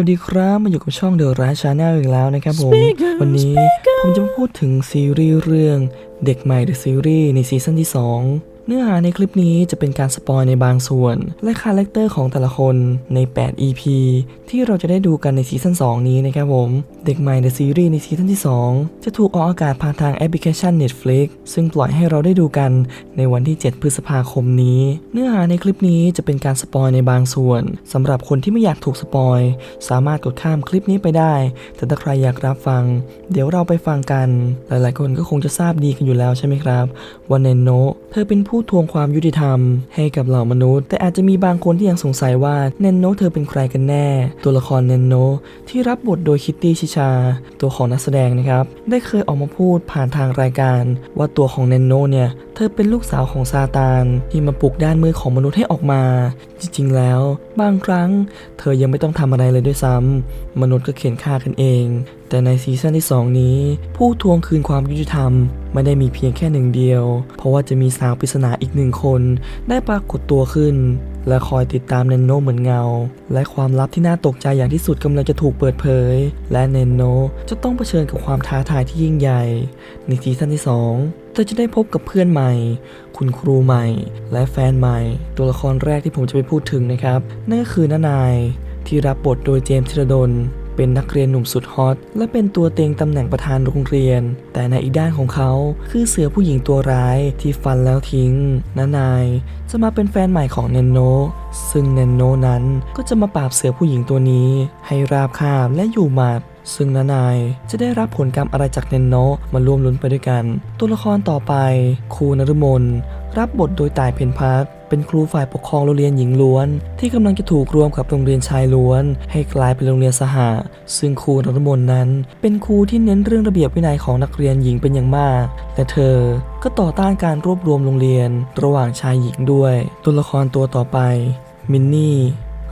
วัสดีครับมาอยู่กับช่องเดอะราชาแนลอีกแล้วนะครับผม วันนี้ผมจะมาพูดถึงซีรีส์เรื่องเด็กใหม่เดอะซีรีส์ในซีซั่นที่ 2 เนื้อหาในคลิปนี้จะเป็นการสปอยในบางส่วน และคาแรคเตอร์ของแต่ละคนใน 8 EP ที่เราจะได้ดูกันในซีซั่น2 นี้นะครับผม เด็กใหม่เดอะซีรีส์ในซีซั่นที่ 2 จะถูกออกอากาศผ่านทางแอปพลิเคชัน Netflix ซึ่งปล่อยให้เราได้ดูกันในวันที่ 7 พฤษภาคมนี้ เนื้อหาในคลิปนี้จะเป็นการสปอยในบางส่วนสำหรับคนที่ไม่อยากถูกสปอยสามารถกดข้ามคลิปนี้ไปได้ แต่ถ้าใครอยากรับฟัง เดี๋ยวเราไปฟังกัน หลายๆ คนก็คงจะทราบดีกันอยู่แล้วใช่ไหมครับว่าเนนโนะเธอเป็นผู้ทวงความยุติธรรม ให้กับเหล่ามนุษย์ แต่อาจจะมีบางคนที่ยังสงสัยว่าเนนโนะเธอเป็นใครกันแน่ ตัวละครเนนโนะที่รับบทโดยคิตตี้ชิชา ตัวของนักแสดงนะครับ ได้เคยออกมาพูดผ่านทางรายการ ว่าตัวของเนนโนเนี่ย เธอเป็นลูกสาวของซาตาน ที่มาปลุกด้านมือของมนุษย์ให้ออกมา จริงๆ แล้ว บางครั้ง เธอยังไม่ต้องทำอะไรเลยด้วยซ้ำมนุษย์ก็เขียนฆ่ากันเอง แต่ในซีซั่นที่ 2 นี้ ผู้ทวงคืนความยุติธรรม ไม่ได้มีเพียงแค่หนึ่งเดียว เพราะว่าจะมีสาวปริศนาอีกหนึ่งคน ได้ปรากฏตัวขึ้น และคอยติดตามเนนโนเหมือนเงา และความลับที่น่าตกใจอย่างที่สุดกำลังจะถูกเปิดเผย และเนนโนจะต้องเผชิญกับความท้าทายที่ยิ่งใหญ่ ในซีซั่นที่ 2 เธอจะได้พบกับเพื่อนใหม่ คุณครูใหม่ และแฟนใหม่ ตัวละครแรกที่ผมจะไปพูดถึงนะครับ นั่นก็คือน้านายที่รับบทโดยเจมส์ธีรดล เป็นนักเรียนหนุ่มสุดฮอตและเป็นตัวเต็งตำแหน่งประธานโรงเรียน แต่ในอีกด้านของเขาคือเสือผู้หญิงตัวร้ายที่ฟันแล้วทิ้งนานาย จะมาเป็นแฟนใหม่ของเนนโน ซึ่งเนนโนนั้นก็จะมาปราบเสือผู้หญิงตัวนี้ ให้ราบคาบและอยู่หมัดซึ่งนานายจะได้รับผลกรรมอะไรจากเนนโนมาร่วมลุ้นไปด้วยกัน ตัวละครต่อไปครูนฤมลรับบทโดยต่ายเพนพัท เป็นครูฝ่ายปกครองโรงเรียนหญิงล้วน ที่กำลังจะถูกรวมกับโรงเรียนชายล้วน ให้กลายเป็นโรงเรียนสหา ซึ่งครูรัตมนนั้น เป็นครูที่เน้นเรื่องระเบียบวินัยของนักเรียนหญิงเป็นอย่างมาก และเธอก็ต่อต้านการรวบรวมโรงเรียน ระหว่างชายหญิงด้วย ตัวละครตัวต่อไปมินนี่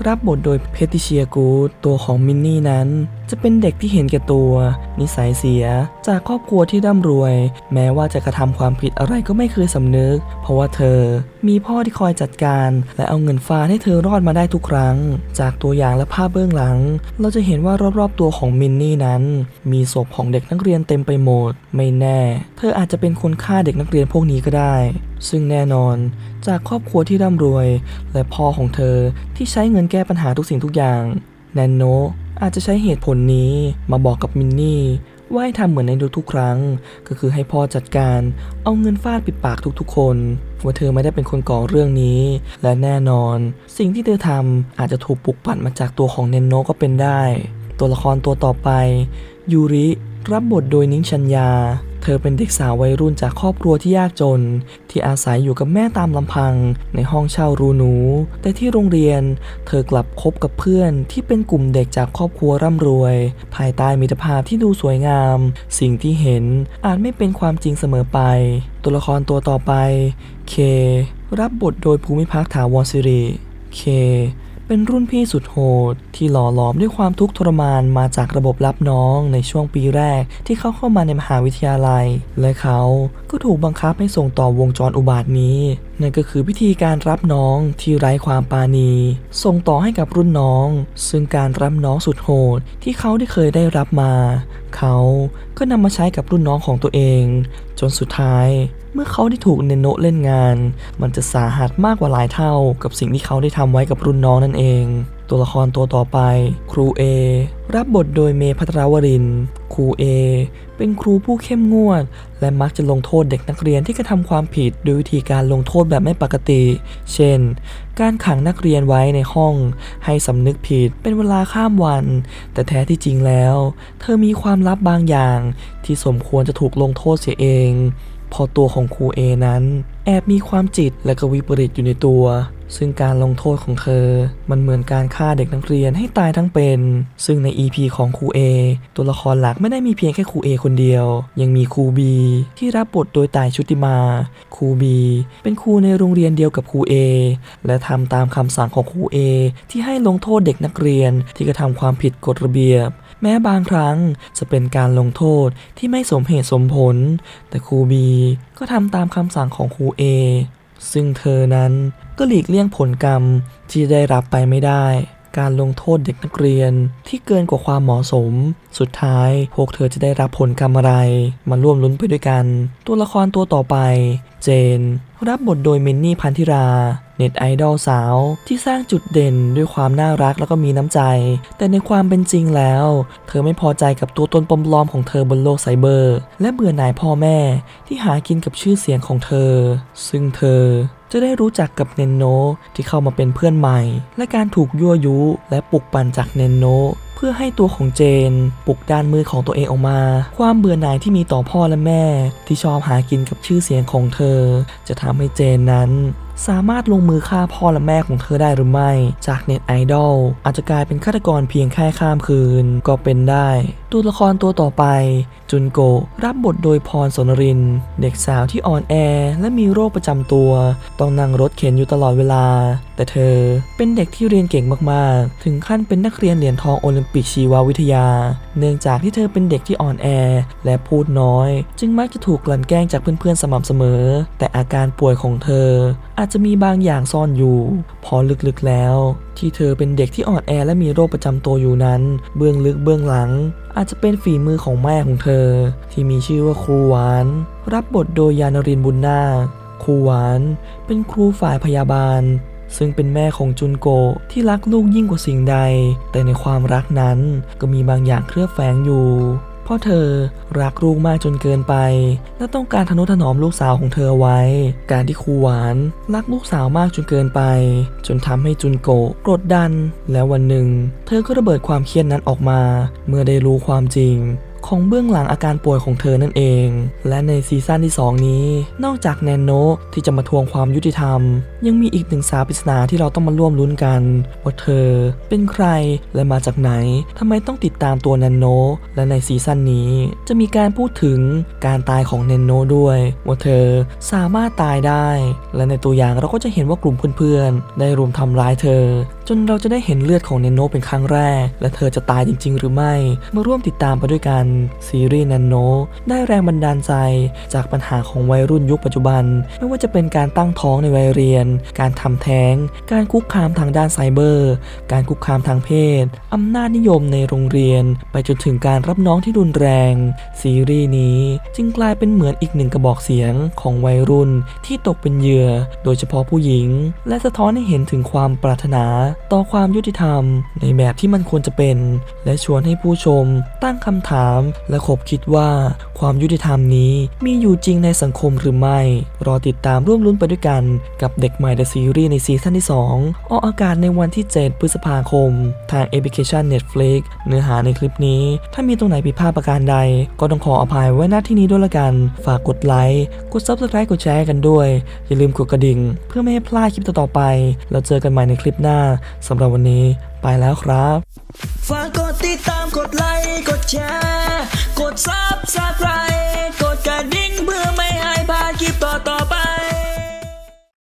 รับบทโดยเพติเชียกูดตัวของมินนี่นั้น จะเป็นเด็กที่เห็นแก่ตัว นิสัยเสีย จากครอบครัวที่ร่ำรวย แม้ว่าจะกระทำความผิดอะไรก็ไม่เคยสำนึก เพราะว่าเธอ มีพ่อที่คอยจัดการ และเอาเงินฟาดให้เธอรอดมาได้ทุกครั้ง จากตัวอย่างและภาพเบื้องหลัง เราจะเห็นว่ารอบๆตัวของมินนี่นั้น มีศพของเด็กนักเรียนเต็มไปหมด ไม่แน่ เธออาจจะเป็นคนฆ่าเด็กนักเรียนพวกนี้ก็ได้ซึ่งแน่นอนจากครอบครัวที่ร่ำรวย และพ่อของเธอที่ใช้เงินแก้ปัญหาทุกสิ่งทุกอย่าง แนนโนอาจจะใช้เหตุผลนี้มาบอกกับมินนี่ว่าให้ทำเหมือนในทุกๆครั้ง ก็คือให้พ่อจัดการเอาเงินฟาดปิดปากทุกๆ คนว่าเธอไม่ได้เป็นคนก่อเรื่องนี้ และแน่นอน สิ่งที่เธอทำอาจจะถูกปลุกปั่นมาจากตัวของเนนโนก็เป็นได้ ตัวละครตัวต่อไป ยูริ รับบทโดยนิ้งชัญญา เธอเป็นเด็กสาววัยรุ่นจากครอบครัวที่ยากจน ที่อาศัยอยู่กับแม่ตามลำพัง ในห้องเช่ารูหนู แต่ที่โรงเรียน เธอกลับคบกับเพื่อนที่เป็นกลุ่มเด็กจากครอบครัวร่ำรวย ภายใต้มิตรภาพที่ดูสวยงาม สิ่งที่เห็นอาจไม่เป็นความจริงเสมอไป ตัวละครตัวต่อไป เค รับบทโดยภูมิพักถาวรสิริเค เป็นรุ่นพี่สุดโหด ที่หล่อหลอมด้วยความทุกข์ทรมานมาจากระบบรับน้องในช่วงปีแรกที่เขาเข้ามาในมหาวิทยาลัย และเขาก็ถูกบังคับให้ส่งต่อวงจรอุบาทนี้นั่นก็คือวิธีการรับน้องที่ไร้ความปาณี ส่งต่อให้กับรุ่นน้อง ซึ่งการรับน้องสุดโหดที่เขาได้เคยได้รับมา เขาก็นำมาใช้กับรุ่นน้องของตัวเอง จนสุดท้าย เมื่อเขาได้ถูกเนโนเล่นงาน มันจะสาหัสมากกว่าหลายเท่า กับสิ่งที่เขาได้ทำไว้กับรุ่นน้องนั่นเอง ตัวละครตัวต่อไป ครูเอรับบทโดยเมย์พัทรวรินทร์ ครูเอเป็นครูผู้เข้มงวด และมักจะลงโทษเด็กนักเรียนที่กระทำความผิดโดยวิธีการลงโทษแบบไม่ปกติ เช่น การขังนักเรียนไว้ในห้อง ให้สำนึกผิดเป็นเวลาข้ามวัน แต่แท้ที่จริงแล้ว เธอมีความลับบางอย่าง ที่สมควรจะถูกลงโทษเสียเอง พอตัวของครูเอนั้น แอบมีความจิตและก็วิปริตอยู่ในตัว ซึ่งการลงโทษของเธอ มันเหมือนการฆ่าเด็กนักเรียนให้ตายทั้งเป็น ซึ่งใน EP ของครูเอตัวละครหลักไม่ได้มีเพียงแค่ครูเอคนเดียว ยังมีครูบีที่รับบทโดยตายชุติมา ครูบีเป็นครูในโรงเรียนเดียวกับครูเอและทำตามคำสั่งของครูเอที่ให้ลงโทษเด็กนักเรียนที่กระทำความผิดกฎระเบียบ แม้บางครั้งจะเป็นการลงโทษที่ไม่สมเหตุสมผล แต่ครูบีก็ทำตามคำสั่งของครูเอซึ่งเธอนั้นก็หลีกเลี่ยงผลกรรมที่ได้รับไปไม่ได้ การลงโทษเด็กนักเรียนที่เกินกว่าความเหมาะสม สุดท้ายพวกเธอจะได้รับผลกรรมอะไร มาร่วมลุ้นไปด้วยกัน ตัวละครตัวต่อไป เจน รับบทโดยมินนี่พันธิรา เน็ตไอดอลสาวที่สร้างจุดเด่นด้วยความน่ารักแล้วก็มีน้ำใจ แต่ในความเป็นจริงแล้ว เธอไม่พอใจกับตัวตนปลอมๆของเธอบนโลกไซเบอร์ และเบื่อหน่ายพ่อแม่ที่หากินกับชื่อเสียงของเธอ ซึ่งเธอจะได้รู้จักกับเนนโนที่เข้ามาเป็นเพื่อนใหม่ และการถูกยั่วยุและปลุกปั่นจากเนนโน เพื่อให้ตัวของเจนปลุกด้านมือของตัวเองออกมา ความเบื่อหน่ายที่มีต่อพ่อและแม่ ที่ชอบหากินกับชื่อเสียงของเธอ จะทำให้เจนนั้น สามารถลงมือฆ่าพ่อและแม่ของเธอได้หรือไม่ จากเน็ตไอดอลอาจจะกลายเป็นฆาตกรเพียงแค่ข้ามคืนก็เป็นได้ ตัวละครตัวต่อไป จุนโกรับบทโดยพรสนริน เด็กสาวที่อ่อนแอและมีโรคประจำตัว ต้องนั่งรถเข็นอยู่ตลอดเวลาแต่เธอเป็นเด็กที่เรียนเก่งมากๆ ถึงขั้นเป็นนักเรียนเหรียญทองโอลิมปิกชีววิทยา เนื่องจากที่เธอเป็นเด็กที่อ่อนแอ และพูดน้อย จึงมักจะถูกกลั่นแกล้งจากเพื่อนๆสม่ำเสมอ แต่อาการป่วยของเธอ อาจจะมีบางอย่างซ่อนอยู่ พอลึกๆแล้ว ที่เธอเป็นเด็กที่อ่อนแอและมีโรคประจำตัวอยู่นั้น เบื้องลึกเบื้องหลัง อาจจะเป็นฝีมือของแม่ของเธอ ที่มีชื่อว่าครูหวาน รับบทโดยยานรินบุญนาคครูหวาน เป็นครูฝ่ายพยาบาล ซึ่งเป็นแม่ของจุนโกที่รักลูกยิ่งกว่าสิ่งใด แต่ในความรักนั้นก็มีบางอย่างเคลือบแฝงอยู่เพราะเธอรักลูกมากจนเกินไป และต้องการทนุถนอมลูกสาวของเธอไว้ การที่ครูหวานรักลูกสาวมากจนเกินไป จนทำให้จุนโกะกดดัน และวันหนึ่ง เธอก็ระเบิดความเครียดนั้นออกมา เมื่อได้รู้ความจริง ของเบื้องหลังอาการป่วยของเธอนั่นเอง และในซีซั่นที่ 2 นี้ นอกจากแนนโนที่จะมาทวงความยุติธรรม ยังมีอีกหนึ่งสาวปริศนาที่เราต้องมาร่วมลุ้นกัน ว่าเธอเป็นใครและมาจากไหนทำไมต้องติดตามตัวแนนโนและในซีซั่นนี้จะมีการพูดถึงการตายของแนนโนด้วย ว่าเธอสามารถตายได้ และในตัวอย่างเราก็จะเห็นว่ากลุ่มเพื่อนๆ ได้รุมทำร้ายเธอจนเราจะได้เห็นเลือดของเนโนเป็นครั้งแรก และเธอจะตายจริง ๆ หรือไม่ มาร่วมติดตามไปด้วยกัน ซีรีส์แนนโนได้แรงบันดาลใจ จากปัญหาของวัยรุ่นยุคปัจจุบัน ไม่ว่าจะเป็นการตั้งท้องในวัยเรียน การทำแท้ง การคุกคามทางด้านไซเบอร์ การคุกคามทางเพศอำนาจนิยมในโรงเรียน ไปจนถึงการรับน้องที่รุนแรง ซีรีส์นี้จึงกลายเป็นเหมือนอีกหนึ่งกระบอกเสียงของวัยรุ่นที่ตกเป็นเหยื่อ โดยเฉพาะผู้หญิง และสะท้อนให้เห็นถึงความปรารถนาต่อความยุติธรรม ในแบบที่มันควรจะเป็น และชวนให้ผู้ชม ตั้งคำถามและขบคิดว่า ความยุติธรรมนี้มีอยู่จริงในสังคมหรือไม่ รอติดตามร่วมลุ้นไปด้วยกันกับเด็กใหม่ The Series ในซีซั่นที่ 2 ออกอากาศในวันที่ 7 พฤษภาคม ทางแอปพลิเคชัน Netflix เนื้อหาในคลิปนี้ ถ้ามีตรงไหนผิดพลาดประการใด ก็ต้องขออภัยไว้ณที่นี้ด้วยละกัน ฝากกดไลค์ กด Subscribe กดแชร์กันด้วย อย่าลืมกดกระดิ่ง เพื่อไม่ให้พลาดคลิปต่อๆไปแล้วเจอกันใหม่ในคลิปหน้าสำหรับวันนี้ไปแล้วครับฝากกดติดตามกดไลค์กดแชร์กดซับสไครต์กดกระดิ่งเพื่อไม่ให้พลาดคลิปต่อต่อไป